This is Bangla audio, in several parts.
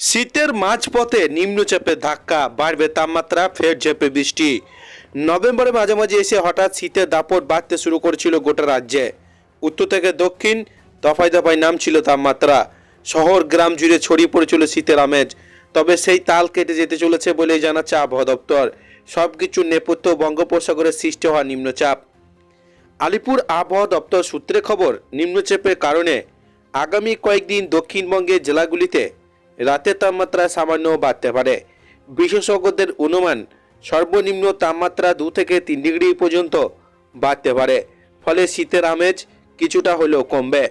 শীতের মাঝপথে নিম্নচাপের ধাক্কা, বাড়বে তাপমাত্রা, ফের ঝেপে বৃষ্টি। নভেম্বরের মাঝামাঝি এসে হঠাৎ শীতের দাপট বাড়তে শুরু করেছিল গোটা রাজ্যে। উত্তর থেকে দক্ষিণ দফায় দফায় নামছিল তাপমাত্রা। শহর, গ্রাম জুড়ে ছড়িয়ে পড়েছিল শীতের আমেজ। তবে সেই তাল কেটে যেতে চলেছে বলেই জানাচ্ছে আবহাওয়া দপ্তর। সবকিছুর নেপথ্য বঙ্গোপসাগরে সৃষ্টি হওয়া নিম্নচাপ। আলিপুর আবহাওয়া দপ্তর সূত্রে খবর, নিম্নচাপের কারণে আগামী কয়েকদিন দক্ষিণবঙ্গের জেলাগুলিতে রাতের তাপমাত্রা সামান্য বাড়তে পারে। বিশেষজ্ঞদের অনুমান, সর্বনিম্ন তাপমাত্রা দু থেকে তিন ডিগ্রি পর্যন্ত বাড়তে পারে। ফলে শীতের আমেজ কিছুটা হলেও কমবে।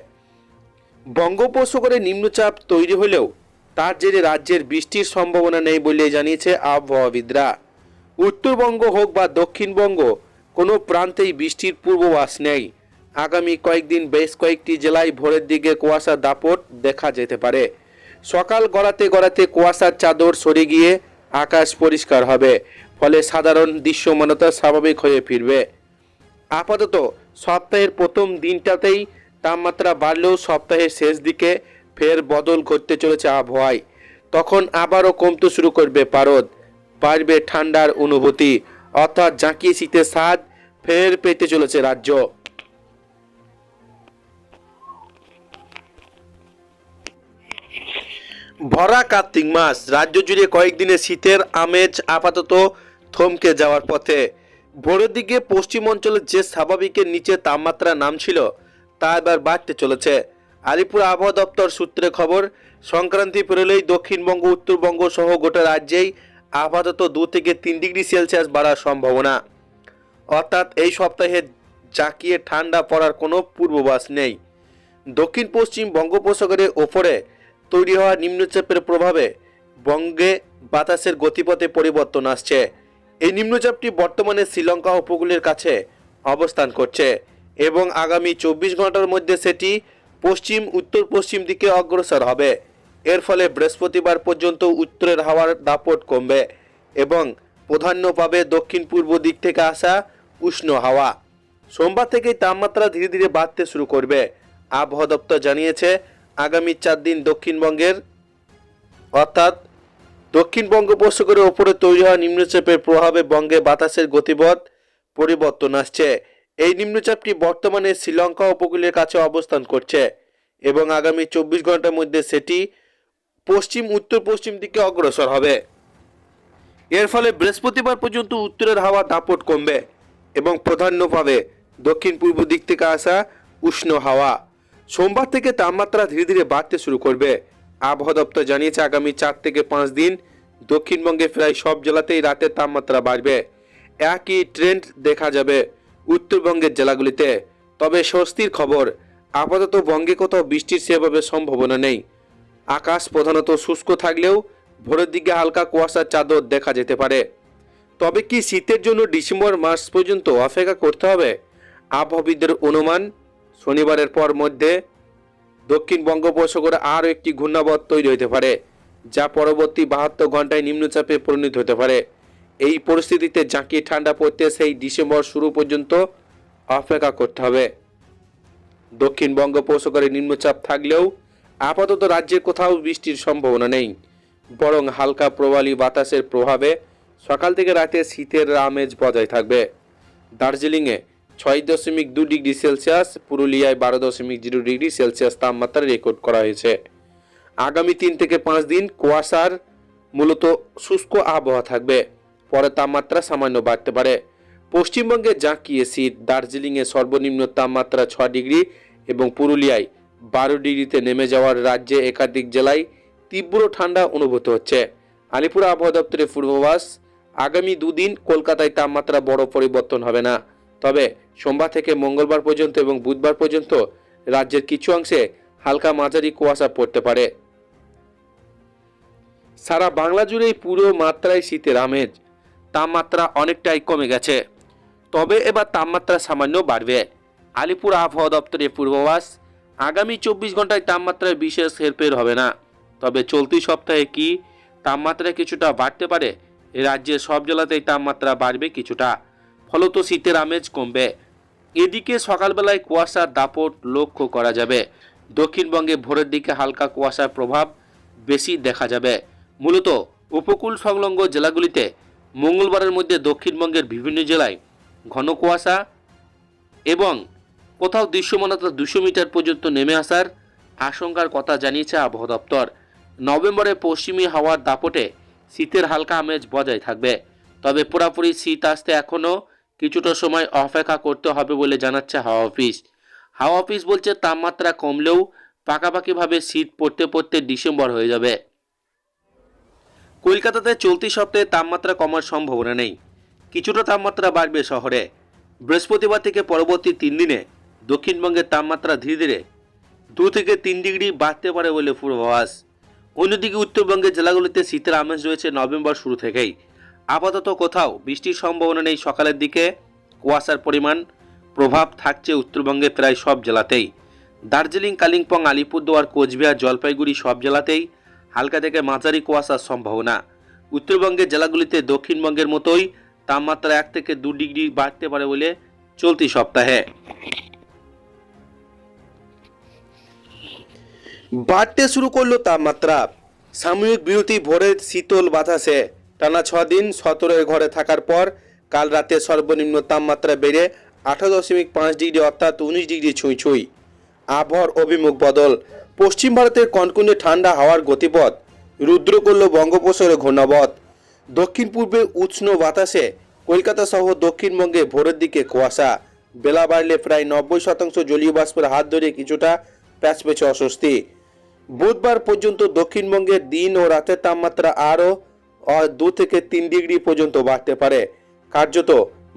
বঙ্গোপসাগরে নিম্নচাপ তৈরি হলেও তার জেরে রাজ্যের বৃষ্টির সম্ভাবনা নেই বলে জানিয়েছে আবহাওয়াবিদরা। উত্তরবঙ্গ হোক বা দক্ষিণবঙ্গ, কোনো প্রান্তেই বৃষ্টির পূর্বাভাস নেই। আগামী কয়েকদিন বেশ কয়েকটি জেলায় ভোরের দিকে কুয়াশার দাপট দেখা যেতে পারে। সকাল গড়াতে গড়াতে কুয়াশার চাদর সরে গিয়ে আকাশ পরিষ্কার হবে, ফলে সাধারণ দৃশ্যমানতা স্বাভাবিক হয়ে ফিরবে। আপাতত সপ্তাহের প্রথম দিনটাতেই তাপমাত্রা বাড়লেও সপ্তাহের শেষ দিকে ফের বদল ঘটতে চলেছে আবহাওয়ায়। তখন আবারও কমতে শুরু করবে পারদ, বাড়বে ঠান্ডার অনুভূতি, অর্থাৎ জাঁকিয়ে শীতের স্বাদ ফের পেতে চলেছে রাজ্য। ভরা কার্তিক মাস। রাজ্য জুড়ে কয়েকদিনে শীতের আমেজ আপাতত থমকে যাওয়ার পথে। ভোরের দিকে পশ্চিম অঞ্চলের যে স্বাভাবিকের নিচে তাপমাত্রা নামছিল, তা এবার বাড়তে চলেছে। আলিপুর আবহাওয়া দপ্তর সূত্রে খবর, সংক্রান্তি পেরোলেই দক্ষিণবঙ্গ, উত্তরবঙ্গ সহ গোটা রাজ্যেই আপাতত দু থেকে তিন ডিগ্রি সেলসিয়াস বাড়ার সম্ভাবনা। অর্থাৎ এই সপ্তাহে জাঁকিয়ে ঠান্ডা পড়ার কোনো পূর্বাভাস নেই। দক্ষিণ পশ্চিম বঙ্গোপসাগরের ওপরে তৈরি হওয়া নিম্নচাপের প্রভাবে বঙ্গে বাতাসের গতিপথে পরিবর্তন আসছে। এই নিম্নচাপটি বর্তমানে শ্রীলঙ্কা উপকূলের কাছে অবস্থান করছে এবং আগামী চব্বিশ ঘণ্টার মধ্যে সেটি পশ্চিম উত্তর পশ্চিম দিকে অগ্রসর হবে। এর ফলে বৃহস্পতিবার পর্যন্ত উত্তরের হাওয়ার দাপট কমবে এবং প্রাধান্য পাবে দক্ষিণ পূর্ব দিক থেকে আসা উষ্ণ হাওয়া। সোমবার থেকেই তাপমাত্রা ধীরে ধীরে বাড়তে শুরু করবে। আবহাওয়া দপ্তর জানিয়েছে আগামী চার দিন দক্ষিণবঙ্গের, অর্থাৎ দক্ষিণ বঙ্গোপসাগরের ওপরে তৈরি হওয়া নিম্নচাপের প্রভাবে বঙ্গে বাতাসের গতিপথ পরিবর্তন আসছে। এই নিম্নচাপটি বর্তমানে শ্রীলঙ্কা উপকূলের কাছে অবস্থান করছে এবং আগামী চব্বিশ ঘণ্টার মধ্যে সেটি পশ্চিম উত্তর পশ্চিম দিকে অগ্রসর হবে। এর ফলে বৃহস্পতিবার পর্যন্ত উত্তরের হাওয়া দাপট কমবে এবং প্রাধান্য পাবে দক্ষিণ পূর্ব দিক থেকে আসা উষ্ণ হাওয়া। সোমবার থেকে তাপমাত্রা ধীরে ধীরে বাড়তে শুরু করবে। আবহাওয়া দপ্তর জানিয়েছে, আগামী চার থেকে পাঁচ দিন দক্ষিণবঙ্গে প্রায় সব জেলাতেই রাতের তাপমাত্রা বাড়বে। একই ট্রেন্ড দেখা যাবে উত্তরবঙ্গের জেলাগুলিতে। তবে স্বস্তির খবর, আপাতত বঙ্গে কোথাও বৃষ্টির সেভাবে সম্ভাবনা নেই। আকাশ প্রধানত শুষ্ক থাকলেও ভোরের দিকে হালকা কুয়াশার চাদর দেখা যেতে পারে। তবে কি শীতের জন্য ডিসেম্বর মাস পর্যন্ত অপেক্ষা করতে হবে? আবহাওয়িদদের অনুমান শনিবারের পর মধ্যে দক্ষিণ বঙ্গোপসাগরে আরও একটি ঘূর্ণাবর্ত তৈরি হতে পারে, যা পরবর্তী বাহাত্তর ঘন্টায় নিম্নচাপে পরিণত হতে পারে। এই পরিস্থিতিতে জাঁকিয়ে ঠান্ডা পড়তে সেই ডিসেম্বর শুরু পর্যন্ত অপেক্ষা করতে হবে। দক্ষিণ বঙ্গোপসাগরে নিম্নচাপ থাকলেও আপাতত রাজ্যের কোথাও বৃষ্টির সম্ভাবনা নেই, বরং হালকা প্রবালী বাতাসের প্রভাবে সকাল থেকে রাতে শীতের আমেজ বজায় থাকবে। দার্জিলিংয়ে ছয় দশমিক দু ডিগ্রি সেলসিয়াস, পুরুলিয়ায় বারো দশমিক জিরো ডিগ্রি সেলসিয়াস তাপমাত্রা রেকর্ড করা হয়েছে। আগামী তিন থেকে পাঁচ দিন কুয়াশার মূলত শুষ্ক আবহাওয়া থাকবে, পরে তাপমাত্রা সামান্য বাড়তে পারে। পশ্চিমবঙ্গে জাঁকিয়ে শীত, দার্জিলিংয়ে সর্বনিম্ন তাপমাত্রা ছ ডিগ্রি এবং পুরুলিয়ায় বারো ডিগ্রিতে নেমে যাওয়ার রাজ্যে একাধিক জেলায় তীব্র ঠান্ডা অনুভূত হচ্ছে। আলিপুর আবহাওয়া দপ্তরের পূর্বাভাস, আগামী দুদিন কলকাতায় তাপমাত্রা বড় পরিবর্তন হবে না। তবে সোমবার থেকে মঙ্গলবার পর্যন্ত এবং বুধবার পর্যন্ত রাজ্যের কিছু অংশে হালকা মাঝারি কুয়াশা পড়তে পারে। সারা বাংলা জুড়েই পুরো মাত্রায় শীতের আমেজ। তাপমাত্রা অনেকটাই কমে গেছে। তবে এবার তাপমাত্রা সামান্য বাড়বে। আলিপুর আবহাওয়া দপ্তরের পূর্বাভাস, আগামী চব্বিশ ঘন্টায় তাপমাত্রায় বিশেষ হেরফের হবে না। তবে চলতি সপ্তাহে কি তাপমাত্রা কিছুটা বাড়তে পারে? রাজ্যের সব জেলাতেই তাপমাত্রা বাড়বে কিছুটা। ফলত শীতের আমেজ কমবে। এদিকে সকালবেলায় কুয়াশার দাপট লক্ষ্য করা যাবে। দক্ষিণবঙ্গে ভোরের দিকে হালকা কুয়াশার প্রভাব বেশি দেখা যাবে। মূলত উপকূল সংলগ্ন জেলাগুলিতে মঙ্গলবারের মধ্যে দক্ষিণবঙ্গের বিভিন্ন জেলায় ঘন কুয়াশা এবং কোথাও দৃশ্যমানতা দুশো মিটার পর্যন্ত নেমে আসার আশঙ্কার কথা জানিয়েছে আবহাওয়া দপ্তর। নভেম্বরে পশ্চিমী হাওয়ার দাপটে শীতের হালকা আমেজ বজায় থাকবে। তবে পুরোপুরি শীত আসতে এখনও কিছুটা সময় অপেক্ষা করতে হবে বলে জানাচ্ছে হাওয়া অফিস। হাওয়া অফিস বলছে, তাপমাত্রা কমলেও পাকাপাকিভাবে শীত পড়তে পড়তে ডিসেম্বর হয়ে যাবে। কলকাতাতে চলতি সপ্তাহে তাপমাত্রা কমার সম্ভাবনা নেই। কিছুটা তাপমাত্রা বাড়বে শহরে। বৃহস্পতিবার থেকে পরবর্তী তিন দিনে দক্ষিণবঙ্গের তাপমাত্রা ধীরে ধীরে দু থেকে তিন ডিগ্রি বাড়তে পারে বলে পূর্বাভাস। অন্যদিকে উত্তরবঙ্গের জেলাগুলিতে শীতের আমেজ রয়েছে নভেম্বর শুরু থেকেই। আপাতত কোথাও বৃষ্টির সম্ভাবনা নেই সকালের দিকে। কুয়াশার পরিমাণ, প্রভাব থাকছে উত্তরবঙ্গের প্রায় সব জেলাতেই। দার্জিলিং, কালিম্পং, আলিপুরদুয়ার, কোচবিহার, জলপাইগুড়ি সব জেলাতেই হালকা থেকে মাঝারি কুয়াশার সম্ভাবনা। উত্তরবঙ্গের জেলাগুলিতে দক্ষিণবঙ্গের মতোই তাপমাত্রা এক থেকে দু ডিগ্রি বাড়তে পারে বলে চলতি সপ্তাহে। বাড়তে শুরু করল তাপমাত্রা। সাময়িক বিরতি ভোরের শীতল বাতাসে। টানা ছ দিন সতেরোর ঘরে থাকার পর কাল রাতে সর্বনিম্ন তাপমাত্রা বেড়ে আঠারো দশমিক পাঁচ ডিগ্রি অর্থাৎ উনিশ ডিগ্রি ছুঁই ছুঁই। আবহাওয়ার অভিমুখ বদল। পশ্চিম ভারতের কনকনে ঠান্ডা হাওয়ার গতিপথ। রুদ্র করল বঙ্গোপসাগরে ঘূর্ণাবত। দক্ষিণ পূর্বে উষ্ণ বাতাসে কলকাতা সহ দক্ষিণবঙ্গে ভোরের দিকে কুয়াশা। বেলা বাড়লে প্রায় নব্বই শতাংশ জলীয় বাষ্পের হাত ধরে কিছুটা প্যাচ পেছে অস্বস্তি। বুধবার পর্যন্ত দক্ষিণবঙ্গের দিন ও রাতের তাপমাত্রা আরও দু থেকে তিন ডিগ্রি পর্যন্ত বাড়তে পারে। কার্যত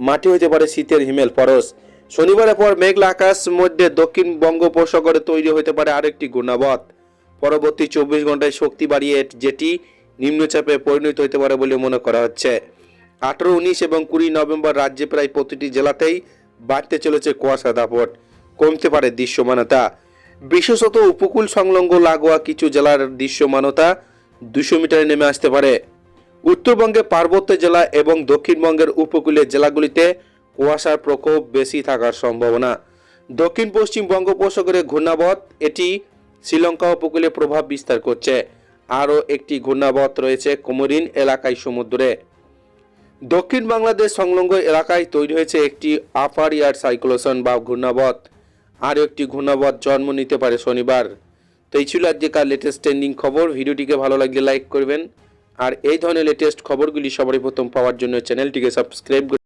মাটি হতে পারে শীতের হিমেল পরশ। শনিবারের পর মেঘলা আকাশ, মধ্যে দক্ষিণ বঙ্গোপসাগরে তৈরি হতে পারে আরেকটি ঘূর্ণাবত। পরবর্তী চব্বিশ ঘন্টায় শক্তি বাড়িয়ে যেটি নিম্নচাপে পরিণত হতে পারে বলে মনে করা হচ্ছে। আঠারো, উনিশ এবং কুড়ি নভেম্বর রাজ্যে প্রায় প্রতিটি জেলাতেই বাড়তে চলেছে কুয়াশা দাপট। কমতে পারে দৃশ্যমানতা। বিশেষত উপকূল সংলগ্ন লাগোয়া কিছু জেলার দৃশ্যমানতা দুশো মিটারে নেমে আসতে পারে। উত্তরবঙ্গে পার্বত্য জেলা এবং দক্ষিণবঙ্গের উপকূলের জেলাগুলিতে কুয়াশার প্রকোপ বেশি থাকার সম্ভাবনা। দক্ষিণ পশ্চিম বঙ্গোপসাগরে ঘূর্ণাবত, এটি শ্রীলঙ্কা উপকূলে প্রভাব বিস্তার করছে। আরও একটি ঘূর্ণাবত রয়েছে কোমরিন এলাকায় সমুদ্রে। দক্ষিণ বাংলাদেশ সংলগ্ন এলাকায় তৈরি হয়েছে একটি আপার ইয়ার সাইক্লোশন বা ঘূর্ণাবত। আর একটি ঘূর্ণাবত জন্ম নিতে পারে শনিবার। তো এই ছিল আজকেকার লেটেস্ট ট্রেন্ডিং খবর। ভিডিওটিকে ভালো লাগলে লাইক করবেন। আর এই ধরনের লেটেস্ট খবরগুলি সবারই প্রথম পাওয়ার জন্য চ্যানেলটিকে সাবস্ক্রাইব